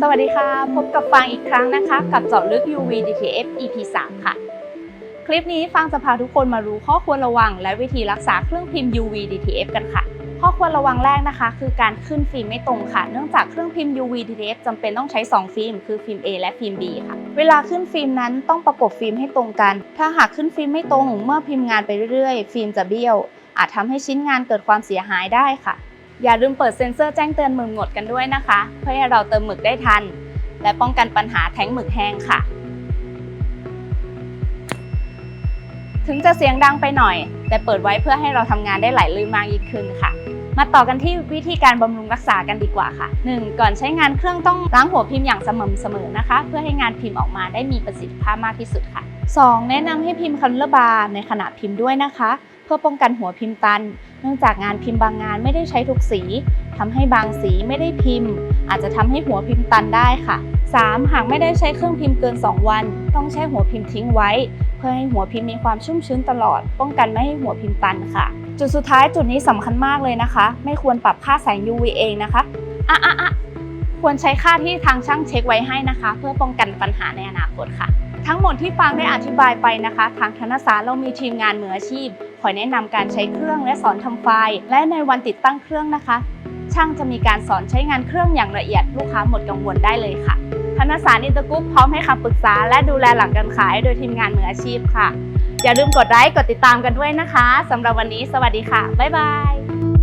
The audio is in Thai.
สวัสดีค่ะ พบกับฟางอีกครั้งนะคะ กับเจาะลึก UV DTF EP 3ค่ะ คลิปนี้ฟางจะพาทุกคนมารู้ข้อควรระวัง และวิธีรักษาเครื่องพิมพ์ UV DTF กันค่ะ ข้อควรระวังแรกนะคะ คือการขึ้นฟิล์มไม่ตรงค่ะ เนื่องจากเครื่องพิมพ์ UV DTF จำเป็นต้องใช้ 2 ฟิล์ม คือฟิล์ม A และฟิล์ม B ค่ะ เวลาขึ้นฟิล์มนั้นต้องประกบฟิล์มให้ตรงกัน ถ้าหากขึ้นฟิล์มไม่ตรง เมื่อพิมพ์งานไปเรื่อยๆ ฟิล์มจะเบี้ยว อาจทำให้ชิ้นงานเกิดความเสียหายได้ค่ะ อย่าลืมเปิดเซ็นเซอร์แจ้งเตือนหมึกหมดกันด้วยนะคะ เพื่อให้เราเติมหมึกได้ทัน และป้องกันปัญหาแท้งหมึกแห้งค่ะ ถึงจะเสียงดังไปหน่อย แต่เปิดไว้เพื่อให้เราทำงานได้ไหลลื่นมากยิ่งขึ้นค่ะ มาต่อกันที่วิธีการบำรุงรักษากันดีกว่าค่ะ 1. ก่อนใช้งานเครื่องต้องล้างหัวพิมพ์อย่างสม่ำเสมอนะคะ เพื่อให้งานพิมพ์ออกมาได้มีประสิทธิภาพมากที่สุดค่ะ 2. แนะนำให้พิมพ์คันเลอร์บาร์ในขณะพิมพ์ด้วยนะคะ เพื่อป้องกันหัวพิมพ์ตัน เนื่องจากงานพิมพ์บางงานไม่ได้ใช้ทุกสีทำให้บางสีไม่ได้พิมพ์ อาจจะทำให้หัวพิมพ์ตันได้ค่ะ 3. หากไม่ได้ใช้เครื่องพิมพ์เกิน 2 วัน ต้องแช่หัวพิมพ์ทิ้งไว้ เพื่อให้หัวพิมพ์มีความชุ่มชื้นตลอด ป้องกันไม่ให้หัวพิมพ์ตันค่ะ จุดสุดท้ายจุดนี้สำคัญมากเลยนะคะ ไม่ควรปรับค่าแสง UV เองนะคะอะอะอะควรใช้ค่าที่ทางช่างเช็คไว้ให้นะคะ เพื่อป้องกันปัญหาในอนาคตค่ะ ทั้งหมดที่ฟังได้อธิบายไปนะคะ ทางธนสารเรามีทีมงานมืออาชีพคอยแนะนำการใช้เครื่องและสอนทำไฟล์ และในวันติดตั้งเครื่องนะคะ ช่างจะมีการสอนใช้งานเครื่องอย่างละเอียดลูกค้าหมดกังวลได้เลยค่ะ ธนสารอินเตอร์กรุ๊ปพร้อมให้คำปรึกษา และดูแลหลังการขายโดยทีมงานมืออาชีพค่ะ อย่าลืมกดไลค์กดติดตามกันด้วยนะคะสำหรับวันนี้ สวัสดีค่ะ บ๊ายบาย